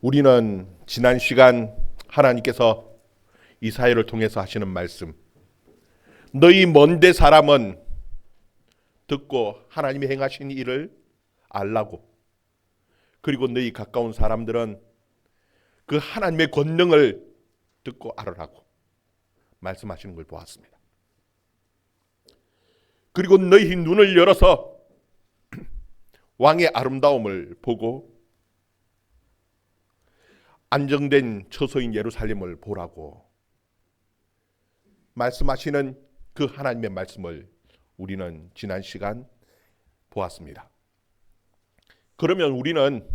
우리는 지난 시간 하나님께서 이사야를 통해서 하시는 말씀 너희 먼데 사람은 듣고 하나님이 행하신 일을 알라고 그리고 너희 가까운 사람들은 그 하나님의 권능을 듣고 알으라고 말씀하시는 걸 보았습니다. 그리고 너희 눈을 열어서 왕의 아름다움을 보고 안정된 처소인 예루살렘을 보라고 말씀하시는 그 하나님의 말씀을 우리는 지난 시간 보았습니다. 그러면 우리는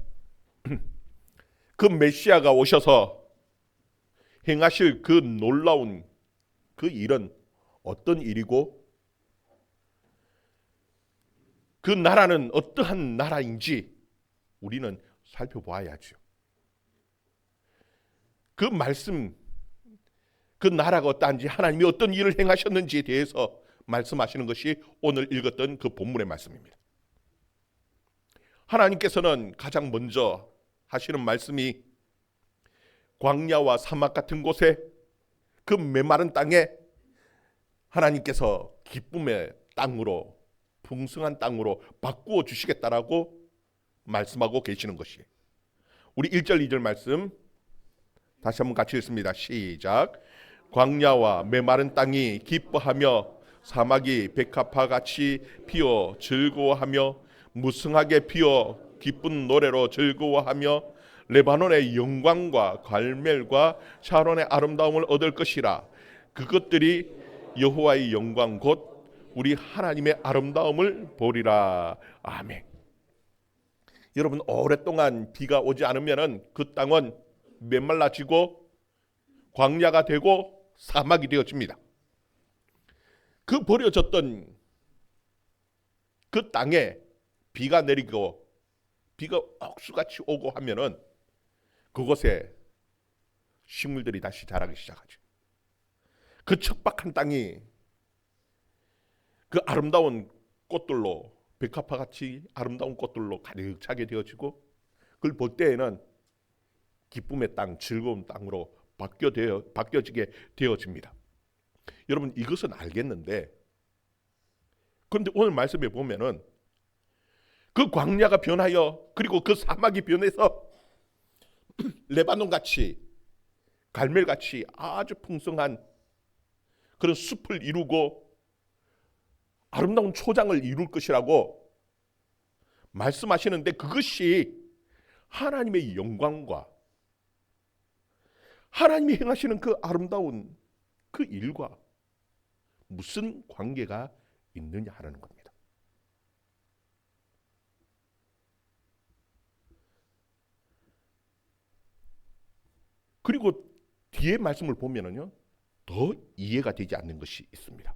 그 메시아가 오셔서 행하실 그 놀라운 그 일은 어떤 일이고 그 나라는 어떠한 나라인지 우리는 살펴보아야죠. 그 말씀, 그 나라가 어떠한지 하나님이 어떤 일을 행하셨는지에 대해서 말씀하시는 것이 오늘 읽었던 그 본문의 말씀입니다. 하나님께서는 가장 먼저 하시는 말씀이 광야와 사막 같은 곳에 그 메마른 땅에 하나님께서 기쁨의 땅으로 풍성한 땅으로 바꾸어 주시겠다라고 말씀하고 계시는 것이에요. 우리 1절 2절 말씀 다시 한번 같이 읽습니다. 시작. 광야와 메마른 땅이 기뻐하며 사막이 백합화 같이 피어 즐거워하며 무성하게 피어 기쁜 노래로 즐거워하며 레바논의 영광과 갈멜과 샤론의 아름다움을 얻을 것이라 그것들이 여호와의 영광 곧 우리 하나님의 아름다움을 보리라 아멘. 여러분 오랫동안 비가 오지 않으면은 그 땅은 메말라지고 광야가 되고 사막이 되어집니다. 그 버려졌던 그 땅에 비가 내리고 비가 억수같이 오고 하면은 그곳에 식물들이 다시 자라기 시작하죠. 그 척박한 땅이 그 아름다운 꽃들로 백합화 같이 아름다운 꽃들로 가득 차게 되어지고 그걸 볼 때에는 기쁨의 땅, 즐거운 땅으로 바뀌어 되어 바뀌어지게 되어집니다. 여러분 이것은 알겠는데 그런데 오늘 말씀에 보면은 그 광야가 변하여 그리고 그 사막이 변해서 레바논 같이 갈멜 같이 아주 풍성한 그런 숲을 이루고 아름다운 초장을 이룰 것이라고 말씀하시는데 그것이 하나님의 영광과 하나님이 행하시는 그 아름다운 그 일과 무슨 관계가 있느냐 하는 겁니다. 그리고 뒤에 말씀을 보면은요, 더 이해가 되지 않는 것이 있습니다.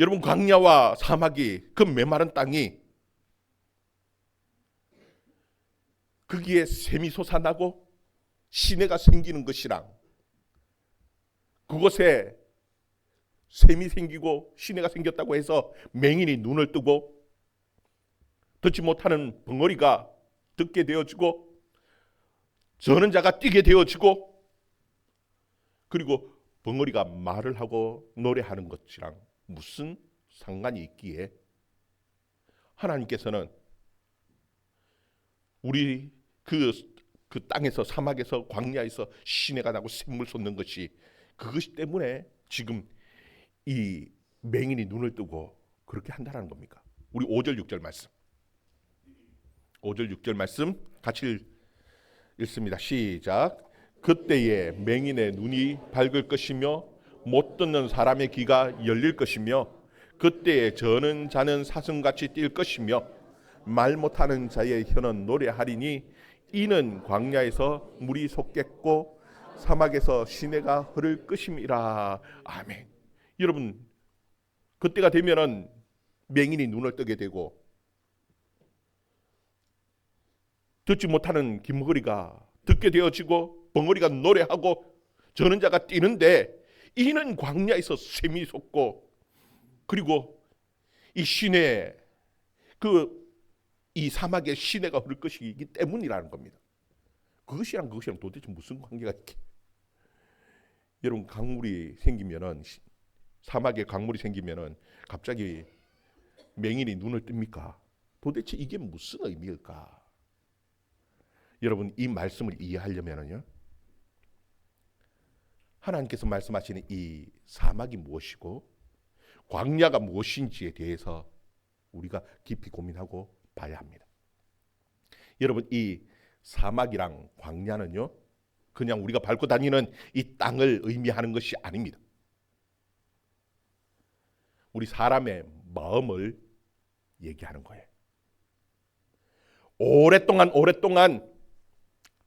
여러분 광야와 사막이 그 메마른 땅이 거기에 샘이 솟아나고 시내가 생기는 것이랑 그곳에 샘이 생기고 시내가 생겼다고 해서 맹인이 눈을 뜨고 듣지 못하는 벙어리가 듣게 되어지고 저는 자가 뛰게 되어지고 그리고 벙어리가 말을 하고 노래하는 것이랑 무슨 상관이 있기에 하나님께서는 우리 그, 그 땅에서 사막에서 광야에서 시내가 나고 샘물 솟는 것이 그것 때문에 지금 이 맹인이 눈을 뜨고 그렇게 한다는 겁니까? 우리 5절 6절 말씀. 5절 6절 말씀 같이 읽습니다. 시작. 그때에 맹인의 눈이 밝을 것이며 못 듣는 사람의 귀가 열릴 것이며 그때에 저는 자는 사슴같이 뛸 것이며 말 못하는 자의 혀는 노래하리니 이는 광야에서 물이 솟겠고 사막에서 시내가 흐를 것임이라 아멘. 여러분 그때가 되면은 맹인이 눈을 뜨게 되고 듣지 못하는 김거리가 듣게 되어지고 벙어리가 노래하고 저는 자가 뛰는데 이는 광야에서 샘이 솟고 그리고 이 시내 그 이 사막에 시내가 흐를 것이기 때문이라는 겁니다. 그것이랑 그것이랑 도대체 무슨 관계가 있게? 여러분 강물이 생기면은 시- 사막에 강물이 생기면은 갑자기 맹인이 눈을 뜹니까? 도대체 이게 무슨 의미일까? 여러분 이 말씀을 이해하려면은요. 하나님께서 말씀하시는 이 사막이 무엇이고 광야가 무엇인지에 대해서 우리가 깊이 고민하고 봐야 합니다. 여러분 이 사막이랑 광야는요. 그냥 우리가 밟고 다니는 이 땅을 의미하는 것이 아닙니다. 우리 사람의 마음을 얘기하는 거예요. 오랫동안 오랫동안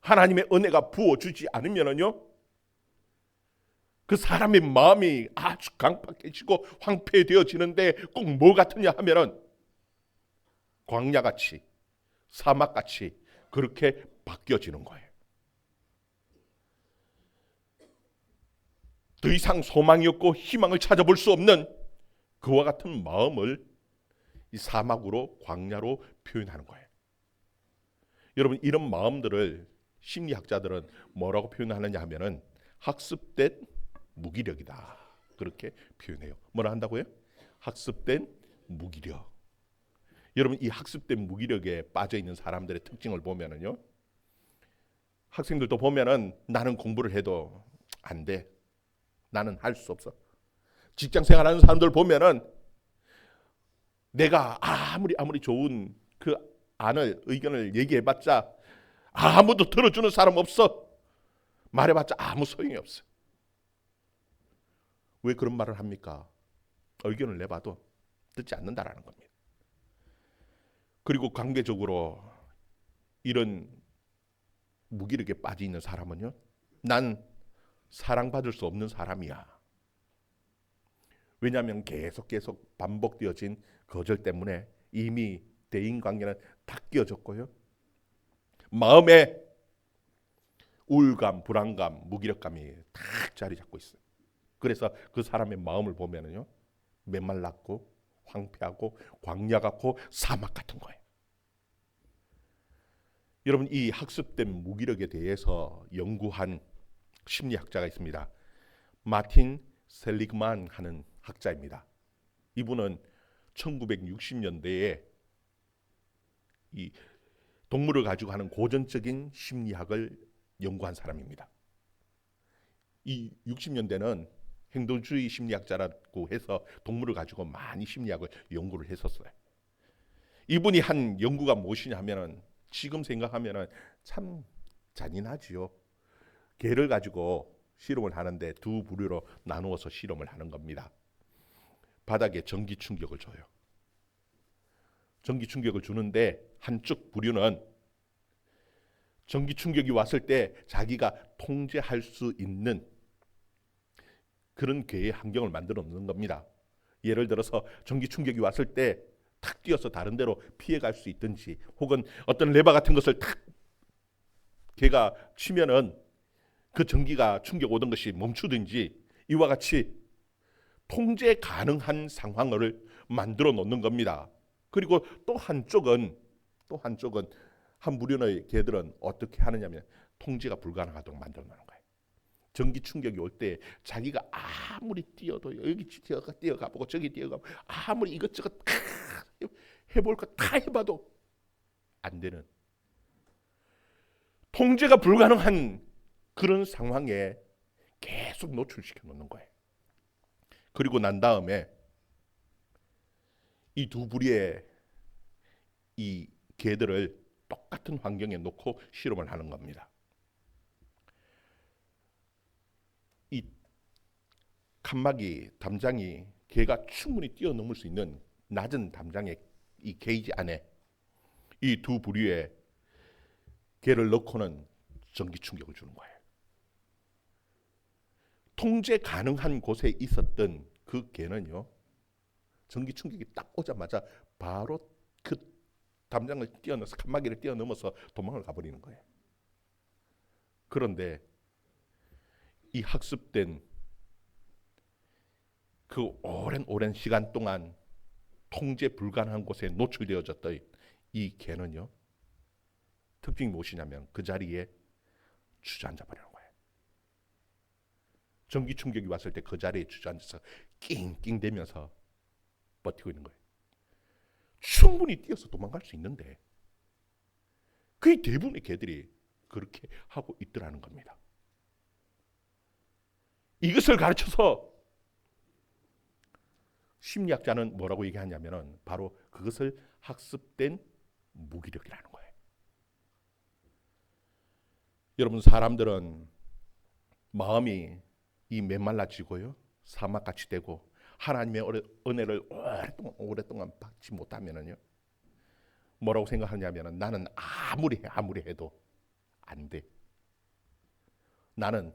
하나님의 은혜가 부어주지 않으면은요, 그 사람의 마음이 아주 강팍해지고 황폐되어지는데 꼭 뭐 같으냐 하면은 광야같이 사막같이 그렇게 바뀌어지는 거예요. 더 이상 소망이 없고 희망을 찾아볼 수 없는 그와 같은 마음을 이 사막으로 광야로 표현하는 거예요. 여러분 이런 마음들을 심리학자들은 뭐라고 표현하느냐 하면은 학습된 무기력이다. 그렇게 표현해요. 뭐라 한다고요? 학습된 무기력. 여러분 이 학습된 무기력에 빠져 있는 사람들의 특징을 보면은요. 학생들도 보면은 나는 공부를 해도 안 돼. 나는 할 수 없어. 직장 생활하는 사람들 보면은 내가 아무리 아무리 좋은 그 안을 의견을 얘기해봤자 아무도 들어주는 사람 없어. 말해봤자 아무 소용이 없어. 왜 그런 말을 합니까? 의견을 내봐도 듣지 않는다라는 겁니다. 그리고 관계적으로 이런 무기력에 빠져 있는 사람은요, 난 사랑받을 수 없는 사람이야. 왜냐하면 계속 계속 반복되어진 거절 때문에 이미 대인 관계는 다 끼어졌고요. 마음에 우울감, 불안감, 무기력감이 탁 자리 잡고 있어요. 그래서 그 사람의 마음을 보면은요, 메말랐고 황폐하고 광야 같고 사막 같은 거예요. 여러분 이 학습된 무기력에 대해서 연구한 심리학자가 있습니다. 마틴 셀리그만 하는 학자입니다. 이분은 1960년대에 이 동물을 가지고 하는 고전적인 심리학을 연구한 사람입니다. 이 60년대는 행동주의 심리학자라고 해서 동물을 가지고 많이 심리학을 연구를 했었어요. 이분이 한 연구가 무엇이냐 하면은 지금 생각하면은 참 잔인하지요. 개를 가지고 실험을 하는데 두 부류로 나누어서 실험을 하는 겁니다. 바닥에 전기 충격을 줘요. 전기 충격을 주는데 한쪽 부류는 전기 충격이 왔을 때 자기가 통제할 수 있는 그런 개의 환경을 만들어 놓는 겁니다. 예를 들어서 전기 충격이 왔을 때 탁 뛰어서 다른 데로 피해 갈 수 있든지 혹은 어떤 레바 같은 것을 탁 개가 치면은 그 전기가 충격 오던 것이 멈추든지 이와 같이 통제 가능한 상황을 만들어 놓는 겁니다. 그리고 또 한쪽은 또 한쪽은 한 무련의 개들은 어떻게 하느냐면 통제가 불가능하도록 만들어 놓는 거예요. 전기 충격이 올 때 자기가 아무리 뛰어도 여기 뛰어가 뛰어가 보고 저기 뛰어가 아무리 이것저것 다 해볼 거 다 해봐도 안 되는 통제가 불가능한 그런 상황에 계속 노출시켜 놓는 거예요. 그리고 난 다음에 이 두 부리의 이 개들을 똑같은 환경에 놓고 실험을 하는 겁니다. 이 칸막이 담장이 개가 충분히 뛰어넘을 수 있는 낮은 담장의 이 게이지 안에 이 두 부류의 개를 넣고는 전기 충격을 주는 거예요. 통제 가능한 곳에 있었던 그 개는요. 전기 충격이 딱 오자마자 바로 그 담장을 뛰어넘어서 칸막이를 뛰어넘어서 도망을 가버리는 거예요. 그런데 이 학습된 그 오랜 오랜 시간 동안 통제 불가능한 곳에 노출되어졌던 이 개는요. 특징이 무엇이냐면 그 자리에 주저앉아 버리는 거예요. 전기 충격이 왔을 때 그 자리에 주저앉아서 낑낑 대면서 버티고 있는 거예요. 충분히 뛰어서 도망갈 수 있는데 거의 대부분의 개들이 그렇게 하고 있더라는 겁니다. 이것을 가르쳐서 심리학자는 뭐라고 얘기하냐면은 바로 그것을 학습된 무기력이라는 거예요. 여러분 사람들은 마음이 이 메말라지고요 사막같이 되고 하나님의 은혜를 오랫동안, 오랫동안 받지 못하면은요 뭐라고 생각하냐면은 나는 아무리 해 아무리 해도 안 돼. 나는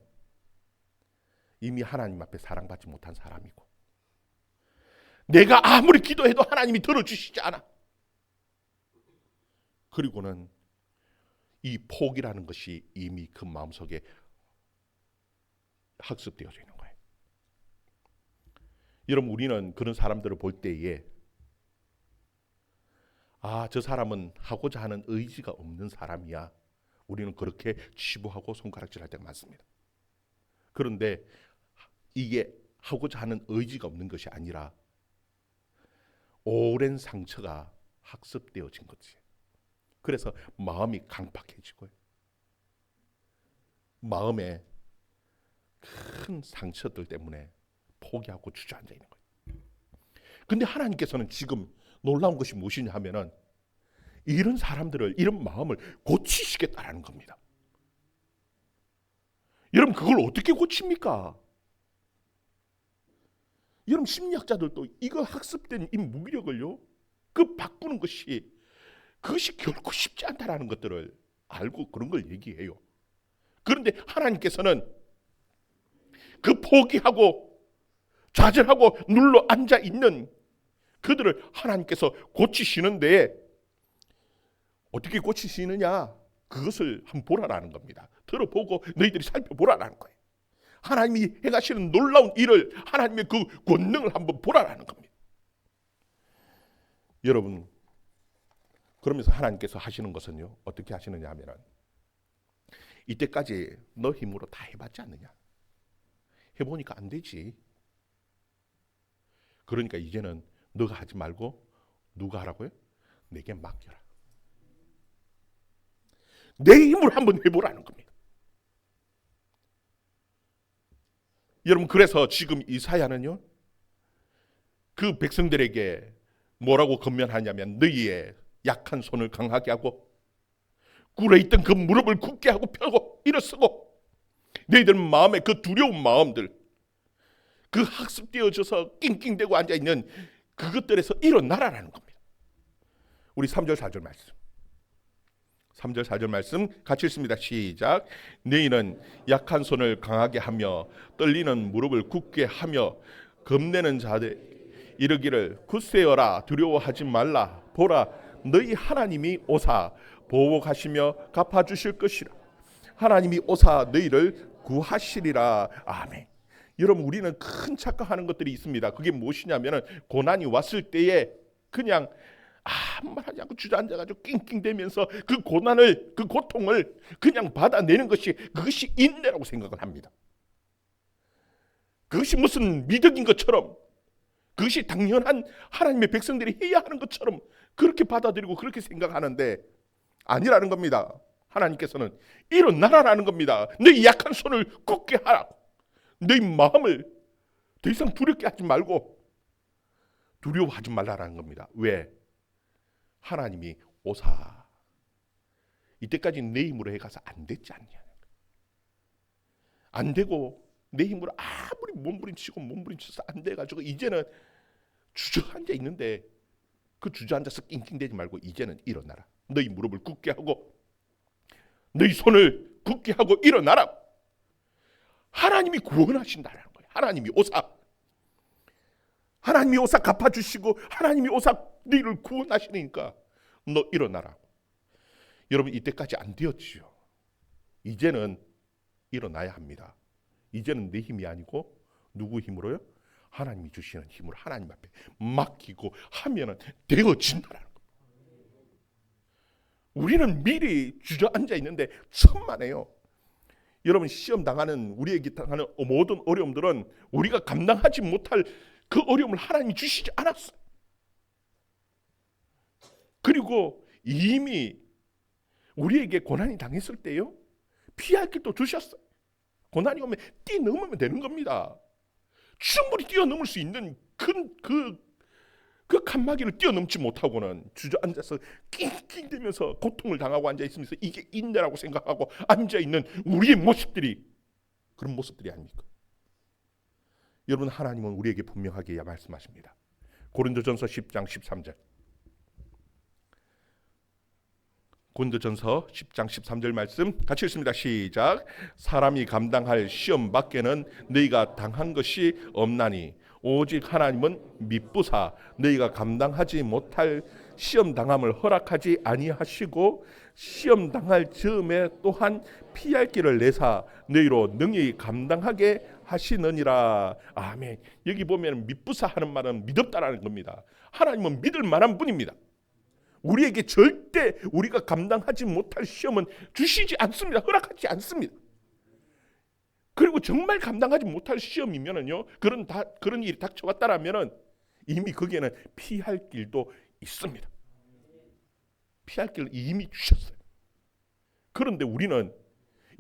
이미 하나님 앞에 사랑받지 못한 사람이고 내가 아무리 기도해도 하나님이 들어주시지 않아. 그리고는 이 포기라는 것이 이미 그 마음속에 학습되어져 있는 거예요. 여러분 우리는 그런 사람들을 볼 때에 아, 저 사람은 하고자 하는 의지가 없는 사람이야. 우리는 그렇게 치부하고 손가락질할 때가 많습니다. 그런데 이게 하고자 하는 의지가 없는 것이 아니라 오랜 상처가 학습되어진 거지. 그래서 마음이 강팍해지고요. 마음에 큰 상처들 때문에 포기하고 주저앉아 있는 거예요. 근데 하나님께서는 지금 놀라운 것이 무엇이냐 하면은 이런 사람들을 이런 마음을 고치시겠다라는 겁니다. 여러분 그걸 어떻게 고칩니까? 여러분 심리학자들도 이거 학습된 이 무기력을요 그 바꾸는 것이 그것이 결코 쉽지 않다라는 것들을 알고 그런 걸 얘기해요. 그런데 하나님께서는 그 포기하고 좌절하고 눌러 앉아 있는 그들을 하나님께서 고치시는데 어떻게 고치시느냐? 그것을 한번 보라라는 겁니다. 들어보고 너희들이 살펴보라라는 거예요. 하나님이 행하시는 놀라운 일을 하나님의 그 권능을 한번 보라라는 겁니다. 여러분 그러면서 하나님께서 하시는 것은요 어떻게 하시느냐 하면은 이때까지 너 힘으로 다 해봤지 않느냐 해보니까 안 되지 그러니까 이제는 너가 하지 말고 누가 하라고요? 내게 맡겨라 내 힘으로 한번 해보라는 겁니다 여러분 그래서 지금 이사야는요 그 백성들에게 뭐라고 건면하냐면 너희의 약한 손을 강하게 하고 굴에 있던 그 무릎을 굳게 하고 펴고 일어서고 너희들 마음의 그 두려운 마음들 그 학습되어져서 낑낑대고 앉아 있는 그것들에서 일어나라라는 겁니다. 우리 3절 4절 말씀. 3절 4절 말씀 같이 읽습니다. 시작. 너희는 약한 손을 강하게 하며 떨리는 무릎을 굳게 하며 겁내는 자들 이르기를 굳세어라 두려워하지 말라 보라 너희 하나님이 오사 보복하시며 갚아 주실 것이라 하나님이 오사 너희를 구하시리라 아멘. 여러분 우리는 큰 착각하는 것들이 있습니다. 그게 무엇이냐면은 고난이 왔을 때에 그냥 아무 말 하지 않고 주저앉아가지고 낑낑대면서 그 고난을 그 고통을 그냥 받아내는 것이 그것이 인내라고 생각을 합니다. 그것이 무슨 미덕인 것처럼 그것이 당연한 하나님의 백성들이 해야 하는 것처럼 그렇게 받아들이고 그렇게 생각하는데 아니라는 겁니다. 하나님께서는 일어나라라는 겁니다. 너희 약한 손을 꺾게 하라고. 너희 마음을 더 이상 두렵게 하지 말고 두려워하지 말라라는 겁니다. 왜? 하나님이 오사. 이때까지 내 힘으로 해가서 안 됐지 않냐. 안 되고 내 힘으로 아무리 몸부림치고 몸부림쳐서 안 돼가지고 이제는 주저앉아 있는데 그 주저앉아서 낑낑대지 말고 이제는 일어나라. 너희 무릎을 굳게 하고 너희 손을 굳게 하고 일어나라. 하나님이 구원하신다는 거예요. 하나님이 오사. 하나님이 오사 갚아주시고 하나님이 오사 너희를 구원하시니까 너 일어나라. 여러분 이때까지 안 되었지요. 이제는 일어나야 합니다. 이제는 내 힘이 아니고 누구 힘으로요? 하나님이 주시는 힘을 하나님 앞에 맡기고 하면은 되어진다라는 거예요. 우리는 미리 주저앉아 있는데 천만에요. 여러분 시험 당하는 우리에게 당하는 모든 어려움들은 우리가 감당하지 못할 그 어려움을 하나님이 주시지 않았어요. 그리고 이미 우리에게 고난이 당했을 때요 피할 길도 주셨어요. 고난이 오면 뛰어넘으면 되는 겁니다. 충분히 뛰어넘을 수 있는 큰 그 그 칸막이를 뛰어넘지 못하고는 주저앉아서 낑낑대면서 고통을 당하고 앉아 있으면서 이게 인내라고 생각하고 앉아 있는 우리의 모습들이 그런 모습들이 아닙니까? 여러분 하나님은 우리에게 분명하게 말씀하십니다. 고린도전서 10장 13절. 고린도전서 10장 13절 말씀 같이 읽습니다. 시작. 사람이 감당할 시험 밖에는 너희가 당한 것이 없나니 오직 하나님은 미쁘사 너희가 감당하지 못할 시험 당함을 허락하지 아니하시고 시험 당할 즈음에 또한 피할 길을 내사 너희로 능히 감당하게 하시느니라. 아멘. 여기 보면 미쁘사 하는 말은 믿었다라는 겁니다. 하나님은 믿을 만한 분입니다. 우리에게 절대 우리가 감당하지 못할 시험은 주시지 않습니다. 허락하지 않습니다. 그리고 정말 감당하지 못할 시험이면은요 그런 다 그런 일이 닥쳐왔다라면은 이미 거기에는 피할 길도 있습니다. 피할 길을 이미 주셨어요. 그런데 우리는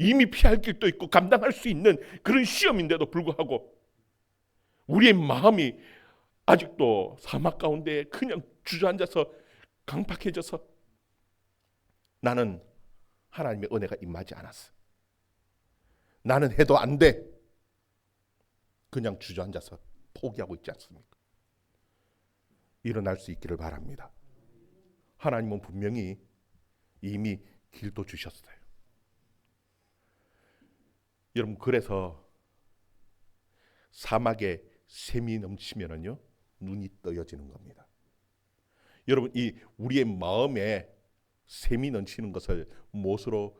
이미 피할 길도 있고 감당할 수 있는 그런 시험인데도 불구하고 우리의 마음이 아직도 사막 가운데 그냥 주저앉아서 강팍해져서 나는 하나님의 은혜가 임하지 않았어. 나는 해도 안 돼. 그냥 주저앉아서 포기하고 있지 않습니까? 일어날 수 있기를 바랍니다. 하나님은 분명히 이미 길도 주셨어요. 여러분 그래서 사막에 샘이 넘치면은요 눈이 떠여지는 겁니다. 여러분 이 우리의 마음에 샘이 넘치는 것을 무엇으로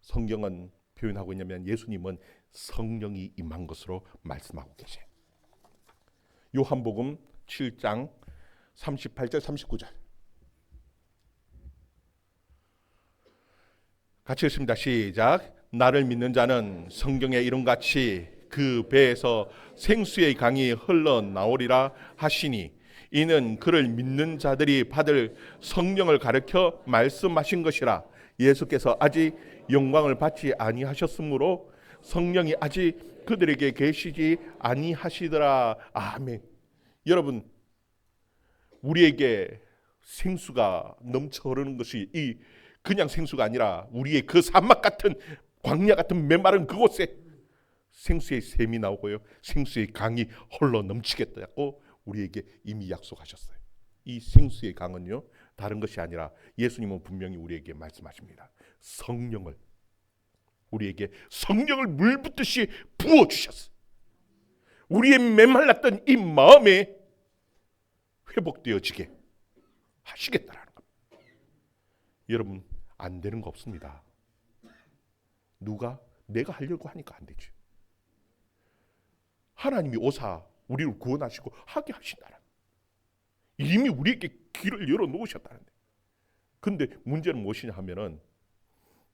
성경은 표현하고 있냐면 예수님은 성령이 임한 것으로 말씀하고 계세요. 요한복음 7장 38절 39절 같이 읽습니다. 시작. 나를 믿는 자는 성경의 이름같이 그 배에서 생수의 강이 흘러 나오리라 하시니 이는 그를 믿는 자들이 받을 성령을 가르쳐 말씀하신 것이라. 예수께서 아직 영광을 받지 아니하셨으므로 성령이 아직 그들에게 계시지 아니하시더라. 아멘. 여러분 우리에게 생수가 넘쳐 흐르는 것이 이 그냥 생수가 아니라 우리의 그 사막 같은 광야 같은 메마른 그곳에 생수의 샘이 나오고요 생수의 강이 홀로 넘치겠다고 우리에게 이미 약속하셨어요. 이 생수의 강은요 다른 것이 아니라 예수님은 분명히 우리에게 말씀하십니다. 성령을 우리에게 성령을 물 붓듯이 부어 주셨어. 우리의 메말랐던 이 마음에 회복되어지게 하시겠다라는 겁니다. 여러분 안 되는 거 없습니다. 누가 내가 하려고 하니까 안 되지. 하나님이 오사 우리를 구원하시고 하게 하신다는 이미 우리에게 길을 열어 놓으셨다는데. 근데 문제는 무엇이냐 하면은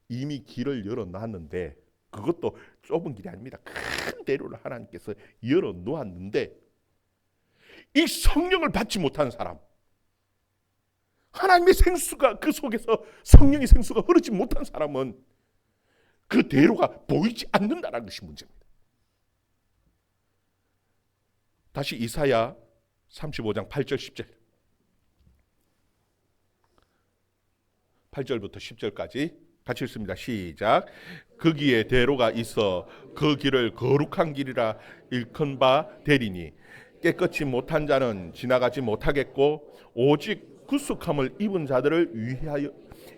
이미 길을 열어 놨는데 그것도 좁은 길이 아닙니다. 큰 대로를 하나님께서 열어 놓았는데 이 성령을 받지 못한 사람 하나님의 생수가 그 속에서 성령의 생수가 흐르지 못한 사람은 그 대로가 보이지 않는다는 것이 문제입니다. 다시 이사야 35장 8절 10절 8절부터 10절까지 같이 읽습니다. 시작. 거기에 대로가 있어 그 길을 거룩한 길이라 일컫 바 되리니 깨끗이 못한 자는 지나가지 못하겠고 오직 구속함을 입은 자들을 위하여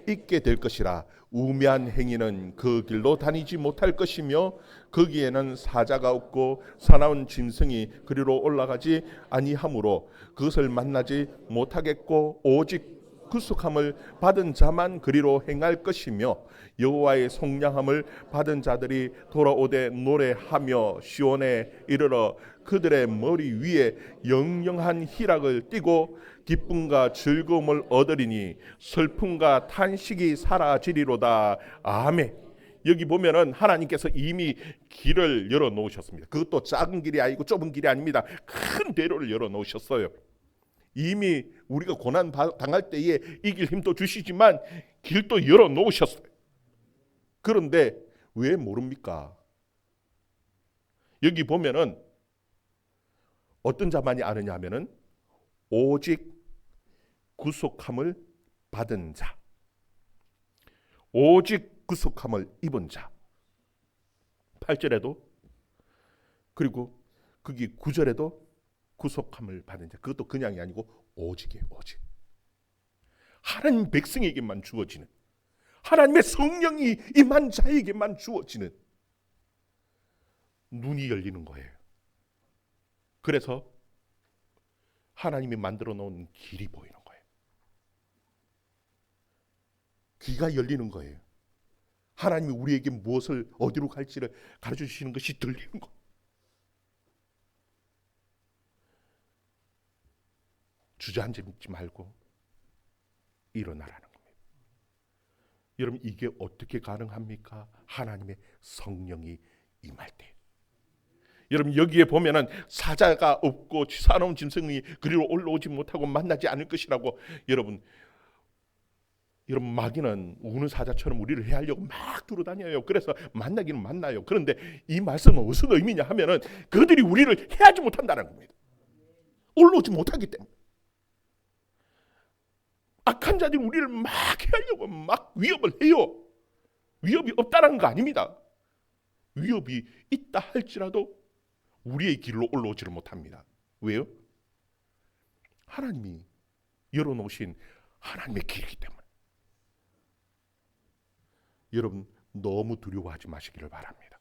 있게 될 것이라. 우매한 행위는 그 길로 다니지 못할 것이며 거기에는 사자가 없고 사나운 짐승이 그리로 올라가지 아니하므로 그것을 만나지 못하겠고 오직 구속함을 받은 자만 그리로 행할 것이며 여호와의 속량함을 받은 자들이 돌아오되 노래하며 시온에 이르러 그들의 머리 위에 영영한 희락을 띠고 기쁨과 즐거움을 얻으리니 슬픔과 탄식이 사라지리로다. 아멘. 여기 보면은 하나님께서 이미 길을 열어 놓으셨습니다. 그것도 작은 길이 아니고 좁은 길이 아닙니다. 큰 대로를 열어 놓으셨어요. 이미 우리가 고난 바- 당할 때에 이길 힘도 주시지만 길도 열어 놓으셨어요. 그런데 왜 모릅니까? 여기 보면은 어떤 자만이 아느냐 하면은 오직 구속함을 받은 자. 오직 구속함을 입은 자. 8절에도 그리고 거기 9절에도 구속함을 받은 자. 그것도 그냥이 아니고 오직이에요. 오직. 하나님 백성에게만 주어지는 하나님의 성령이 임한 자에게만 주어지는 눈이 열리는 거예요. 그래서 하나님이 만들어 놓은 길이 보이는 거예요. 귀가 열리는 거예요. 하나님이 우리에게 무엇을 어디로 갈지를 가르쳐 주시는 것이 들리는 거. 주저앉지 말고 일어나라는 겁니다. 여러분 이게 어떻게 가능합니까? 하나님의 성령이 임할 때. 여러분 여기에 보면은 사자가 없고 사나운 짐승이 그리로 올라오지 못하고 만나지 않을 것이라고 여러분 여러분 마귀는 우는 사자처럼 우리를 해하려고 막 돌아다녀요. 그래서 만나기는 만나요. 그런데 이 말씀은 무슨 의미냐 하면은 그들이 우리를 해하지 못한다는 겁니다. 올라오지 못하기 때문에. 악한 자들이 우리를 막 해하려고 막 위협을 해요. 위협이 없다는 거 아닙니다. 위협이 있다 할지라도 우리의 길로 올라오지를 못합니다. 왜요? 하나님이 열어놓으신 하나님의 길이기 때문에. 여러분 너무 두려워하지 마시기를 바랍니다.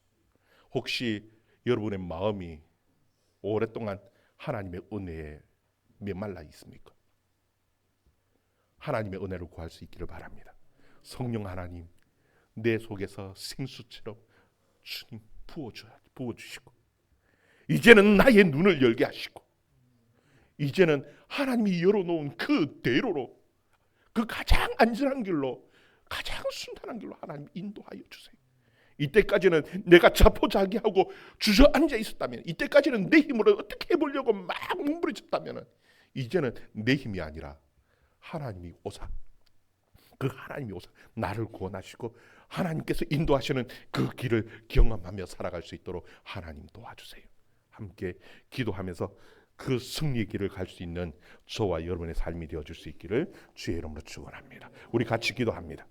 혹시 여러분의 마음이 오랫동안 하나님의 은혜에 메말라 있습니까? 하나님의 은혜를 구할 수 있기를 바랍니다. 성령 하나님 내 속에서 생수처럼 주님 부어줘야 부어주시고 이제는 나의 눈을 열게 하시고 이제는 하나님이 열어놓은 그 대로로 그 가장 안전한 길로 가장 순탄한 길로 하나님 인도하여 주세요. 이때까지는 내가 자포자기하고 주저앉아 있었다면 이때까지는 내 힘으로 어떻게 해보려고 막 몸부림쳤다면 이제는 내 힘이 아니라 하나님이 오사 그 하나님이 오사 나를 구원하시고 하나님께서 인도하시는 그 길을 경험하며 살아갈 수 있도록 하나님 도와주세요. 함께 기도하면서 그 승리의 길을 갈 수 있는 저와 여러분의 삶이 되어 줄 수 있기를 주의 이름으로 축원합니다. 우리 같이 기도합니다.